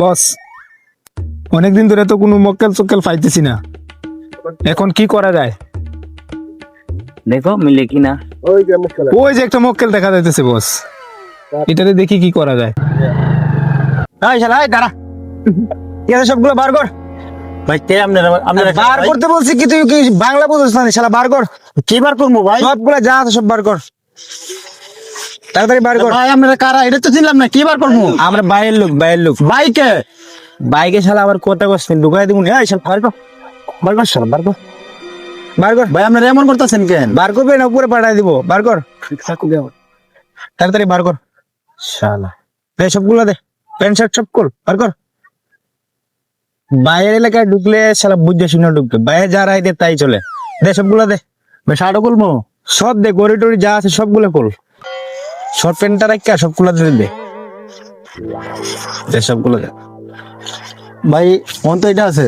বস অনেকদিন ধরে তো কোনো মক্কেল চক্কেল পাইতেছি না। এখন কি করা যায়? দেখো মিলে কিনা ওই যে একটা মক্কেল দেখা যাইতেছে বস। এটাতে দেখি কি করা যায়। এই শালা এই দাঁড়া। ঠিক আছে সবগুলো? বার কর। ভাই তে আপনারা আপনারা বার করতে বলছি কি তুই কি বাংলা বুঝছিস না শালা? বার কর। কি বার করব ভাই? সবগুলো যা আছে সব বার কর। তাড়াতাড়ি বার কর। ভাই আপনারা কারা? এটা তো চিনলাম না কি বার করব? আমরা বাইরের লোক বাইরের লোক। বাইকে? বাইকে শালা আবার করছেন ঢুকাই দিব এই শালা বার কর। বার কর শালা বার কর। বার কর। ভাই আপনারা এমন করতেছেন কেন? বার করবে না উপরে পাঠাই দিব। বার কর। তাড়াতাড়ি বার কর। শালা। দে সবগুলো দে। প্যান্ট শার্ট সব কর বার কর। বাইরের এলাকায় ঢুকলে শালা বুঝে শুনে ঢুকবে। বাইরে যা দে তাই চলে। দে সবগুলো দে। শার্টও করব সব দে গড়ি টড়ি যা আছে সবগুলো কর শর্ট প্যান্টটা রাখা সবগুলো দে দে দে সবগুলো ভাই ফোন তো এটা আছে